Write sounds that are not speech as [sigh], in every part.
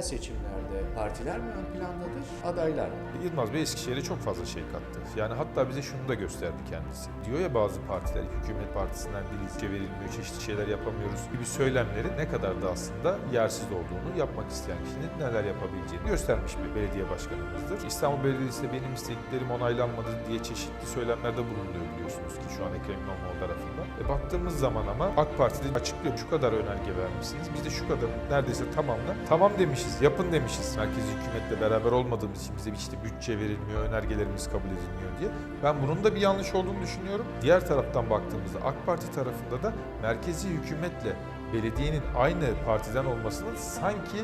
Yerel seçimlerde partiler mi ön plandadır, adaylar mı? Yılmaz Bey Eskişehir'e çok fazla şey kattı. Yani hatta bize şunu da gösterdi kendisi. Diyor ya bazı partiler, hükümet partisinden dilizce verilmiyor, çeşitli şeyler yapamıyoruz gibi söylemlerin ne kadar da aslında yersiz olduğunu, yapmak isteyen kişinin neler yapabileceğini göstermiş bir belediye başkanımızdır. İstanbul Belediyesi'nde benim istediklerim onaylanmadı diye çeşitli söylemlerde bulunuyor biliyorsunuz ki şu an Ekrem İmamoğlu tarafından. E baktığımız zaman ama AK Parti'de açıklıyor şu kadar önerge vermişsiniz. Biz de şu kadar neredeyse tamamla tamam demişiz, yapın demişiz. Merkezi hükümetle beraber olmadığımız için bize işte bütçe verilmiyor, önergelerimiz kabul edilmiyor diye. Ben bunun da bir yanlış olduğunu düşünüyorum. Diğer taraftan baktığımızda AK Parti tarafında da merkezi hükümetle belediyenin aynı partiden olmasının sanki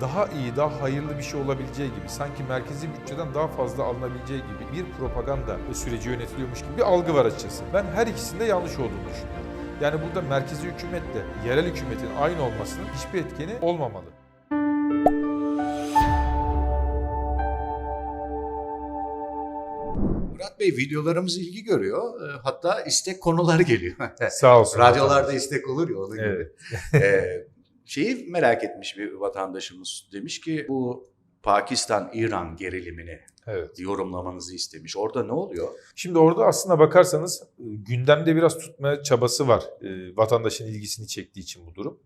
daha iyi, daha hayırlı bir şey olabileceği gibi, sanki merkezi bütçeden daha fazla alınabileceği gibi bir propaganda süreci yönetiliyormuş gibi bir algı var açıkçası. Ben her ikisinde yanlış olduğunu düşünüyorum. Yani burada merkezi hükümetle yerel hükümetin aynı olmasının hiçbir etkeni olmamalı. Murat Bey videolarımız ilgi görüyor. E, Hatta istek konular geliyor. [laughs] Sağ olsun. Radyolarda istek olur ya onun gibi. Evet. Ee, şeyi merak etmiş bir vatandaşımız. Demiş ki bu Pakistan-İran gerilimini Evet. yorumlamanızı istemiş. Orada ne oluyor? Şimdi orada aslında bakarsanız e, gündemde biraz tutma çabası var. E, Vatandaşın ilgisini çektiği için bu durum.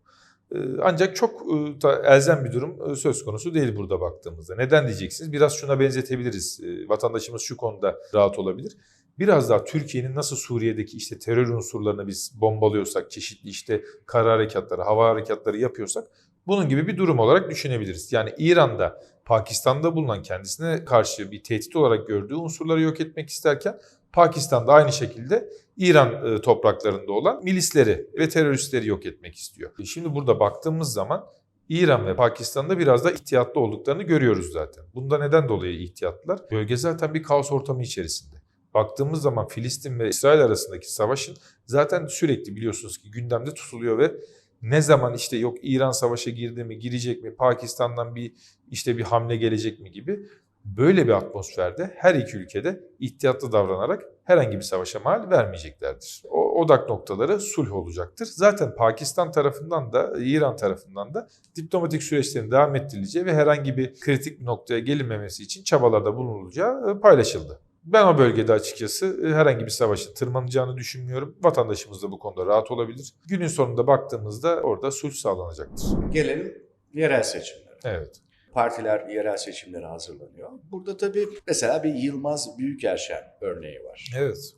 E, Ancak çok e, elzem bir durum e, söz konusu değil burada baktığımızda. Neden diyeceksiniz? Biraz şuna benzetebiliriz. E, Vatandaşımız şu konuda rahat olabilir. Biraz daha Türkiye'nin nasıl Suriye'deki işte terör unsurlarını biz bombalıyorsak, çeşitli işte kara harekatları, hava harekatları yapıyorsak bunun gibi bir durum olarak düşünebiliriz. Yani İran'da, Pakistan'da bulunan kendisine karşı bir tehdit olarak gördüğü unsurları yok etmek isterken Pakistan'da aynı şekilde İran e, topraklarında olan milisleri ve teröristleri yok etmek istiyor. E, Şimdi burada baktığımız zaman İran ve Pakistan'da biraz da ihtiyatlı olduklarını görüyoruz zaten. Bunda neden dolayı ihtiyatlılar? Bölge zaten bir kaos ortamı içerisinde. Baktığımız zaman Filistin ve İsrail arasındaki savaşın zaten sürekli biliyorsunuz ki gündemde tutuluyor ve ne zaman işte yok İran savaşa girdi mi, girecek mi, Pakistan'dan bir işte bir hamle gelecek mi gibi böyle bir atmosferde her iki ülkede ihtiyatlı davranarak herhangi bir savaşa mal vermeyeceklerdir. O odak noktaları sulh olacaktır. Zaten Pakistan tarafından da İran tarafından da diplomatik süreçlerin devam ettirileceği ve herhangi bir kritik bir noktaya gelinmemesi için çabalarda bulunulacağı e, paylaşıldı. Ben o bölgede açıkçası e, herhangi bir savaşın tırmanacağını düşünmüyorum. Vatandaşımız da bu konuda rahat olabilir. Günün sonunda baktığımızda orada sulh sağlanacaktır. Gelelim yerel seçimlere. Evet. Partiler yerel seçimlere hazırlanıyor. Burada tabii mesela bir Yılmaz Büyükerşen örneği var. Evet.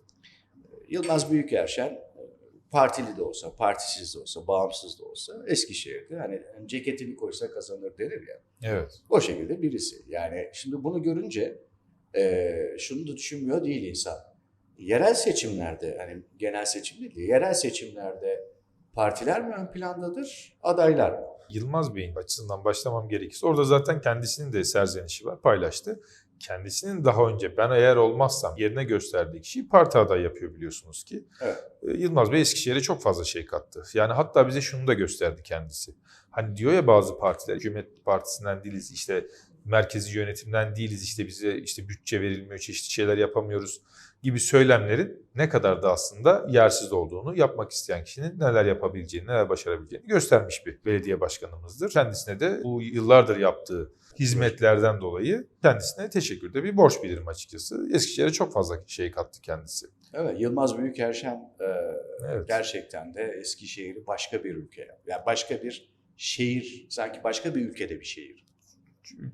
Yılmaz Büyükerşen e, partili de olsa, partisiz de olsa, bağımsız da olsa Eskişehir'de hani ceketini koysa kazanır denir ya. Evet. O şekilde birisi. Yani şimdi bunu görünce e, şunu da düşünmüyor değil insan. Yerel seçimlerde hani genel seçim değil de yerel seçimlerde partiler mi ön plandadır, adaylar mı? Yılmaz Bey'in açısından başlamam gerekirse orada zaten kendisinin de serzenişi var paylaştı. Kendisinin daha önce ben eğer olmazsam yerine gösterdiği kişiyi parti adayı yapıyor biliyorsunuz ki. Evet. Ee, Yılmaz Bey Eskişehir'e çok fazla şey kattı. Yani hatta bize şunu da gösterdi kendisi. Hani diyor ya bazı partiler hükümet partisinden değiliz işte merkezi yönetimden değiliz işte bize işte bütçe verilmiyor çeşitli şeyler yapamıyoruz gibi söylemlerin ne kadar da aslında yersiz olduğunu, yapmak isteyen kişinin neler yapabileceğini, neler başarabileceğini göstermiş bir belediye başkanımızdır. Kendisine de bu yıllardır yaptığı hizmetlerden dolayı kendisine teşekkürde bir borç bilirim açıkçası. Eskişehir'e çok fazla şey kattı kendisi. Evet, Yılmaz Büyükerşen e, Evet. gerçekten de Eskişehir'i başka bir ülkeye, yani başka bir şehir, sanki başka bir ülkede bir şehir.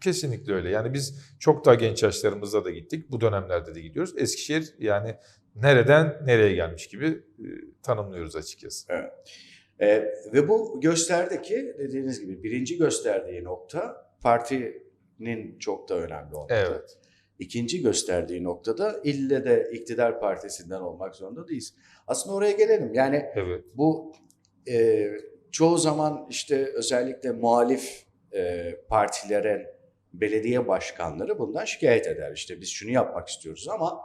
Kesinlikle öyle. Yani biz çok daha genç yaşlarımızda da gittik. Bu dönemlerde de gidiyoruz. Eskişehir yani nereden nereye gelmiş gibi e, tanımlıyoruz açıkçası. E, ve bu gösterdi ki dediğiniz gibi birinci gösterdiği nokta partinin çok da önemli olması. Evet. İkinci gösterdiği noktada ille de iktidar partisinden olmak zorunda değiliz. Aslında oraya gelelim. Yani Evet. bu e, çoğu zaman işte özellikle muhalif e, partilerin belediye başkanları bundan şikayet eder. İşte biz şunu yapmak istiyoruz ama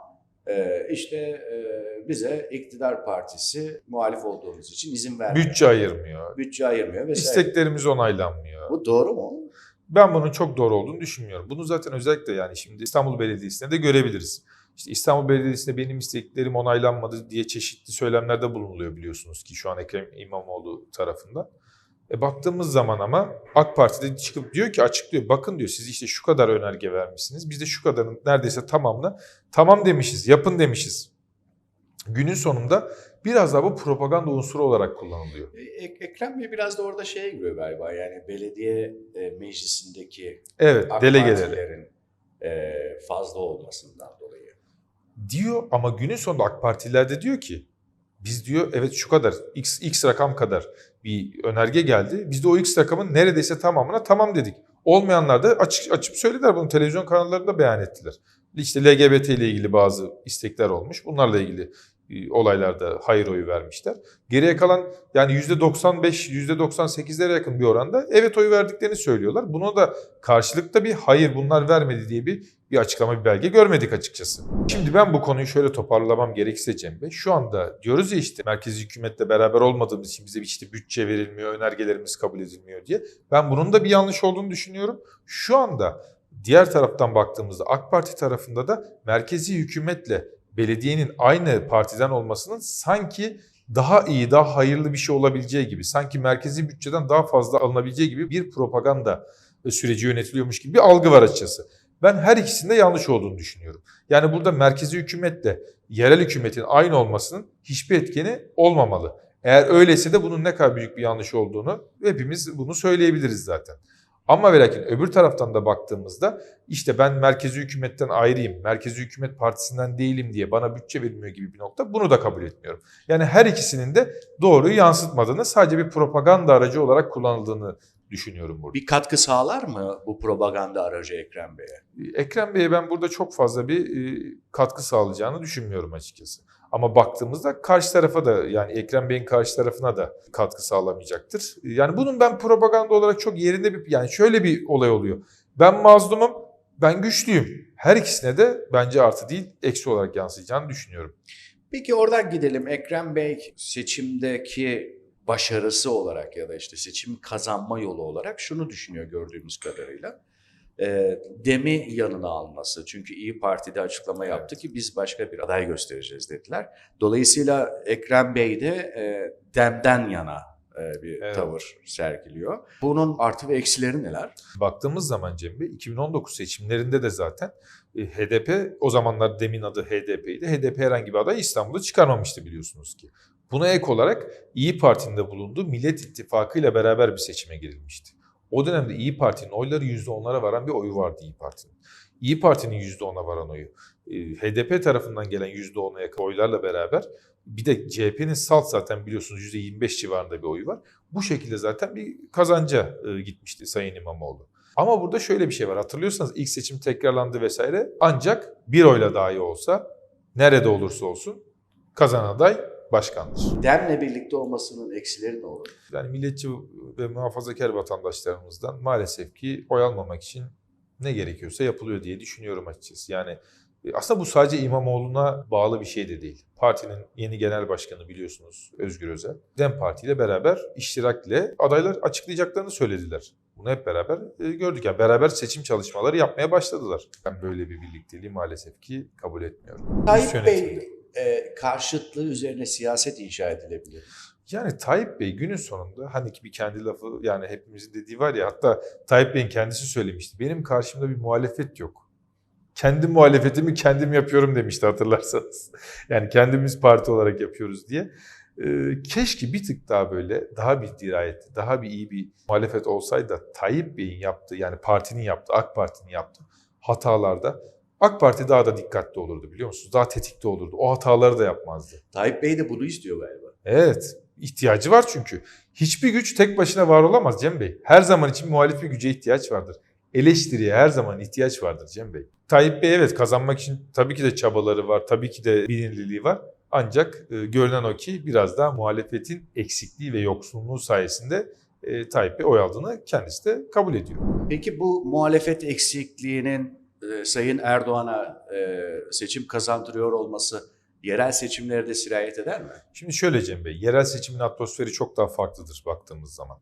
e, işte e, bize iktidar partisi muhalif olduğumuz için izin vermiyor. Bütçe ayırmıyor. Bütçe ayırmıyor vesaire. İsteklerimiz onaylanmıyor. Bu doğru mu? Ben bunun çok doğru olduğunu düşünmüyorum. Bunu zaten özellikle yani şimdi İstanbul Belediyesi'nde de görebiliriz. İşte İstanbul Belediyesi'nde benim isteklerim onaylanmadı diye çeşitli söylemlerde bulunuluyor biliyorsunuz ki şu an Ekrem İmamoğlu tarafından. E baktığımız zaman ama AK Parti'de çıkıp diyor ki açıklıyor. Bakın diyor siz işte şu kadar önerge vermişsiniz. Biz de şu kadarın neredeyse tamamına tamam demişiz, yapın demişiz. Günün sonunda biraz daha bu propaganda unsuru olarak kullanılıyor. E, Ek- Ekrem Bey biraz da orada şeye giriyor galiba yani belediye e, meclisindeki Evet, AK delegeleri. Partilerin e, fazla olmasından dolayı. diyor ama günün sonunda AK Partililer de diyor ki biz diyor evet şu kadar x, x rakam kadar bir önerge geldi. Biz de o x rakamın neredeyse tamamına tamam dedik. Olmayanlar da açık, açıp söylediler bunu televizyon kanallarında beyan ettiler. İşte LGBT ile ilgili bazı istekler olmuş. Bunlarla ilgili olaylarda hayır oyu vermişler. Geriye kalan yani %95, %98'lere yakın bir oranda evet oyu verdiklerini söylüyorlar. Buna da karşılıkta bir hayır bunlar vermedi diye bir bir açıklama bir belge görmedik açıkçası. Şimdi ben bu konuyu şöyle toparlamam gerekirse Cem Bey. Şu anda diyoruz ya işte merkezi hükümetle beraber olmadığımız için bize işte bütçe verilmiyor, önergelerimiz kabul edilmiyor diye. Ben bunun da bir yanlış olduğunu düşünüyorum. Şu anda diğer taraftan baktığımızda AK Parti tarafında da merkezi hükümetle belediyenin aynı partiden olmasının sanki daha iyi, daha hayırlı bir şey olabileceği gibi, sanki merkezi bütçeden daha fazla alınabileceği gibi bir propaganda süreci yönetiliyormuş gibi bir algı var açıkçası. Ben her ikisinde yanlış olduğunu düşünüyorum. Yani burada merkezi hükümetle yerel hükümetin aynı olmasının hiçbir etkeni olmamalı. Eğer öyleyse de bunun ne kadar büyük bir yanlış olduğunu hepimiz bunu söyleyebiliriz zaten. Ama ve lakin öbür taraftan da baktığımızda işte ben merkezi hükümetten ayrıyım, merkezi hükümet partisinden değilim diye bana bütçe verilmiyor gibi bir nokta bunu da kabul etmiyorum. Yani her ikisinin de doğruyu yansıtmadığını sadece bir propaganda aracı olarak kullanıldığını düşünüyorum burada. Bir katkı sağlar mı bu propaganda aracı Ekrem Bey'e? Ekrem Bey'e ben burada çok fazla bir e, katkı sağlayacağını düşünmüyorum açıkçası. Ama baktığımızda karşı tarafa da yani Ekrem Bey'in karşı tarafına da katkı sağlamayacaktır. Yani bunun ben propaganda olarak çok yerinde bir yani şöyle bir olay oluyor. Ben mazlumum, ben güçlüyüm. Her ikisine de bence artı değil eksi olarak yansıyacağını düşünüyorum. Peki oradan gidelim. Ekrem Bey seçimdeki başarısı olarak ya da işte seçim kazanma yolu olarak şunu düşünüyor gördüğümüz kadarıyla. Ee, Dem'i yanına alması. Çünkü İyi Parti'de açıklama yaptı ki biz başka bir aday göstereceğiz dediler. Dolayısıyla Ekrem Bey de e, Dem'den yana e, bir Evet. tavır sergiliyor. Bunun artı ve eksileri neler? Baktığımız zaman Cem Bey 2019 seçimlerinde de zaten e, HDP o zamanlar demin adı HDP'ydi. HDP herhangi bir aday İstanbul'da çıkarmamıştı biliyorsunuz ki. Buna ek olarak İyi Parti'nin de bulunduğu Millet İttifakı ile beraber bir seçime girilmişti. O dönemde İyi Parti'nin oyları %10'lara varan bir oyu vardı İyi Parti'nin. İyi Parti'nin %10'a varan oyu. e, HDP tarafından gelen %10'a yakın oylarla beraber bir de CHP'nin salt zaten biliyorsunuz %25 civarında bir oyu var. Bu şekilde zaten bir kazanca e, gitmişti Sayın İmamoğlu. Ama burada şöyle bir şey var. Hatırlıyorsanız ilk seçim tekrarlandı vesaire. Ancak bir oyla dahi olsa nerede olursa olsun kazanan aday başkandır. Dem'le birlikte olmasının eksileri ne olur? Yani milliyetçi ve muhafazakar vatandaşlarımızdan maalesef ki oy almamak için ne gerekiyorsa yapılıyor diye düşünüyorum açıkçası. Yani e, aslında bu sadece İmamoğlu'na bağlı bir şey de değil. Partinin yeni genel başkanı biliyorsunuz Özgür Özel. DEM Parti ile beraber iştirakle adaylar açıklayacaklarını söylediler. Bunu hep beraber e, gördük. Yani beraber seçim çalışmaları yapmaya başladılar. Ben böyle bir birlikteliği maalesef ki kabul etmiyorum. Tayyip Bey. E, karşıtlığı üzerine siyaset inşa edilebilir. Yani Tayyip Bey günün sonunda hani bir kendi lafı yani hepimizin dediği var ya hatta Tayyip Bey'in kendisi söylemişti. Benim karşımda bir muhalefet yok. Kendi muhalefetimi kendim yapıyorum demişti hatırlarsanız. [laughs] Yani kendimiz parti olarak yapıyoruz diye. Ee, keşke bir tık daha böyle daha bir dirayetli, daha bir iyi bir muhalefet olsaydı Tayyip Bey'in yaptığı yani partinin yaptığı, AK Parti'nin yaptığı hatalarda AK Parti daha da dikkatli olurdu biliyor musunuz? Daha tetikte olurdu. O hataları da yapmazdı. Tayyip Bey de bunu istiyor galiba. Evet. ihtiyacı var çünkü. Hiçbir güç tek başına var olamaz Cem Bey. Her zaman için muhalif bir güce ihtiyaç vardır. Eleştiriye her zaman ihtiyaç vardır Cem Bey. Tayyip Bey evet kazanmak için tabii ki de çabaları var, tabii ki de bilinirliği var. Ancak e, görünen o ki biraz daha muhalefetin eksikliği ve yoksunluğu sayesinde e, Tayyip Bey oy aldığını kendisi de kabul ediyor. Peki bu muhalefet eksikliğinin e, Sayın Erdoğan'a e, seçim kazandırıyor olması yerel seçimlerde sirayet eder mi? Şimdi şöyle Cem Bey, yerel seçimin atmosferi çok daha farklıdır baktığımız zaman.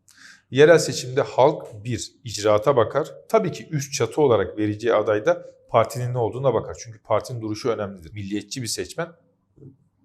Yerel seçimde halk bir, icraata bakar. Tabii ki üst çatı olarak vereceği adayda partinin ne olduğuna bakar. Çünkü partinin duruşu önemlidir. Milliyetçi bir seçmen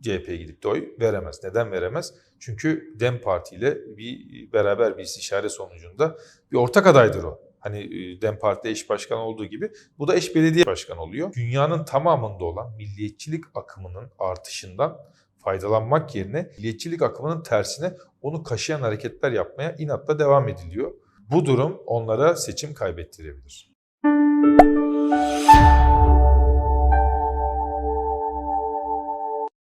CHP'ye gidip de oy veremez. Neden veremez? Çünkü DEM Parti ile bir beraber bir istişare sonucunda bir ortak adaydır o. Hani DEM Parti'de eş başkan olduğu gibi bu da eş belediye başkanı oluyor. Dünyanın tamamında olan milliyetçilik akımının artışından faydalanmak yerine milliyetçilik akımının tersine onu kaşıyan hareketler yapmaya inatla devam ediliyor. Bu durum onlara seçim kaybettirebilir.